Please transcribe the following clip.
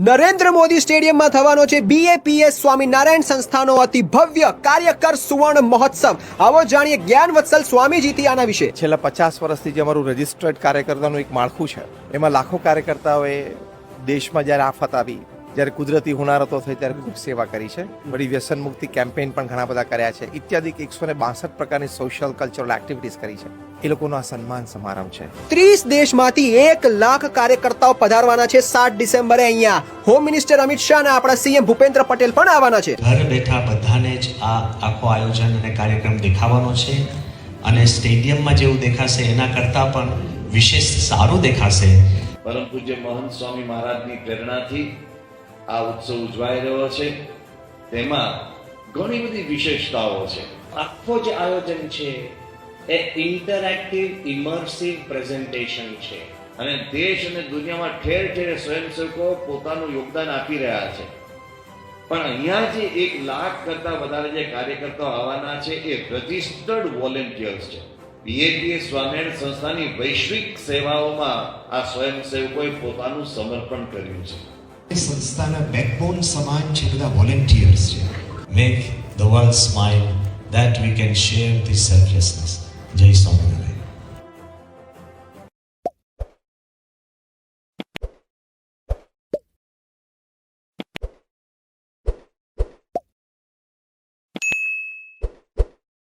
નરેન્દ્ર મોદી સ્ટેડિયમમાં થવાનો છે બીએપીએસ સ્વામિનારાયણ સંસ્થાનો અતિ ભવ્ય કાર્યકર સુવર્ણ મહોત્સવ. આવો જાણીએ જ્ઞાન વત્સલ સ્વામીજીથી આના વિશે. છેલ્લા પચાસ વર્ષથી જે અમારું રજિસ્ટર્ડ કાર્યકર્તાનું એક માળખું છે, એમાં લાખો કાર્યકર્તાઓએ દેશમાં જ્યારે આફત આવી જ્યારે કુદરતી હુનારતો થઈ ત્યારે ખૂબ સેવા કરી છે. વળી વ્યસન મુક્તિ કેમ્પેઇન પણ ઘણા બધા કર્યા છે. ઇત્યાદિ એકસો ને બાસઠ પ્રકારની સોશિયલ કલ્ચરલ એક્ટિવિટીઝ કરી છે. એ લોકોનો આ સન્માન સમારંભ છે. ત્રીસ દેશમાંથી એક લાખ કાર્યકર્તાઓ પધારવાના છે સાત ડિસેમ્બરે અહીંયા. હોમ મિનિસ્ટર અમિત શાહ અને આપણા સીએમ ભૂપેન્દ્ર પટેલ પણ આવવાના છે. ઘર બેઠા બધાને જ આ આખો આયોજન અને કાર્યક્રમ દેખાવાનો છે અને સ્ટેડિયમમાં જેવું દેખાશે એના કરતાં પણ વિશેષ સારું દેખાશે. પરમ પૂજ્ય મહંત સ્વામી મહારાજની પ્રેરણાથી આ ઉત્સવ ઉજવાઈ રહ્યો છે. તેમાં ઘણી બધી વિશેષતાઓ છે. આખો જે આયોજન છે. એ ઇન્ટરેક્ટિવ ઇમર્સિવ પ્રેઝન્ટેશન છે. અને દેશ અને દુનિયામાં ઠેર ઠેર સ્વયંસેવકો પોતાનું યોગદાન આપી રહ્યા છે. પણ અહીંયા જે એક લાખ કરતા વધારે જે કાર્યકર્તાઓ આવવાના છે એ રજિસ્ટર્ડ વોલેન્ટિયર્સ છે. બીએપીએ સ્વામિનારાયણ સંસ્થાની વૈશ્વિક સેવાઓમાં આ સ્વયંસેવકોએ પોતાનું સમર્પણ કર્યું છે. સંસ્થાના બેકબોન સમાન છે બધા વોલેન્ટિયર્સ છે make the world smile that we can share the selflessness જય સ્વામી